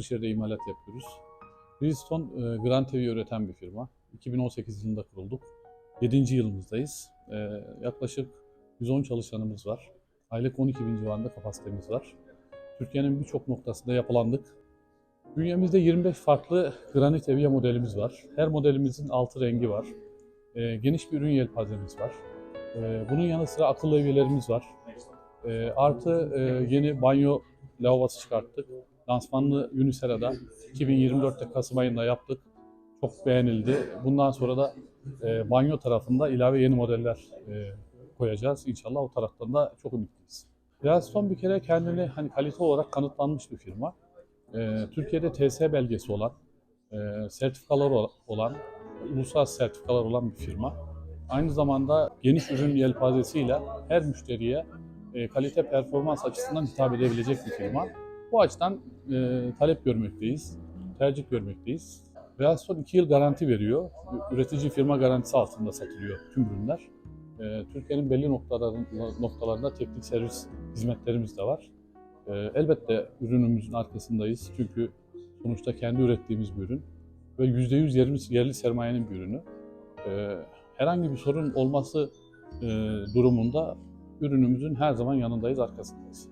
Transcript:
Kırşehir'de imalat yapıyoruz. Bridgestone e, Grand TV'yi üreten bir firma. 2018 yılında kurulduk. 7. yılımızdayız. E, yaklaşık 110 çalışanımız var. Aylık 12 bin civarında kapasitemiz var. Türkiye'nin birçok noktasında yapılandık. Bünyemizde 25 farklı granit evye modelimiz var. Her modelimizin altı rengi var. E, geniş bir ürün yelpazemiz var. E, bunun yanı sıra akıllı evyelerimiz var. E, artı e, yeni banyo lavabosu çıkarttık. Lansmanlı Unisera'da 2024'te Kasım ayında yaptık. Çok beğenildi. Bundan sonra da e, banyo tarafında ilave yeni modeller e, koyacağız. İnşallah o taraftan da çok ümitliyiz. Bridgestone bir kere kendini hani kalite olarak kanıtlanmış bir firma. E, Türkiye'de TS belgesi olan, e, sertifikaları ol- olan, uluslararası sertifikalar olan bir firma. Aynı zamanda geniş ürün yelpazesiyle her müşteriye e, kalite performans açısından hitap edebilecek bir firma. Bu açıdan e, talep görmekteyiz, tercih görmekteyiz. Bridgestone 2 yıl garanti veriyor. Üretici firma garantisi altında satılıyor tüm ürünler. E, Türkiye'nin belli noktaların, noktalarında teknik servis hizmetlerimiz de var. E, elbette ürünümüzün arkasındayız çünkü sonuçta kendi ürettiğimiz bir ürün ve %100 yerli, yerli sermayenin bir ürünü. E, herhangi bir sorun olması e, durumunda ürünümüzün her zaman yanındayız, arkasındayız.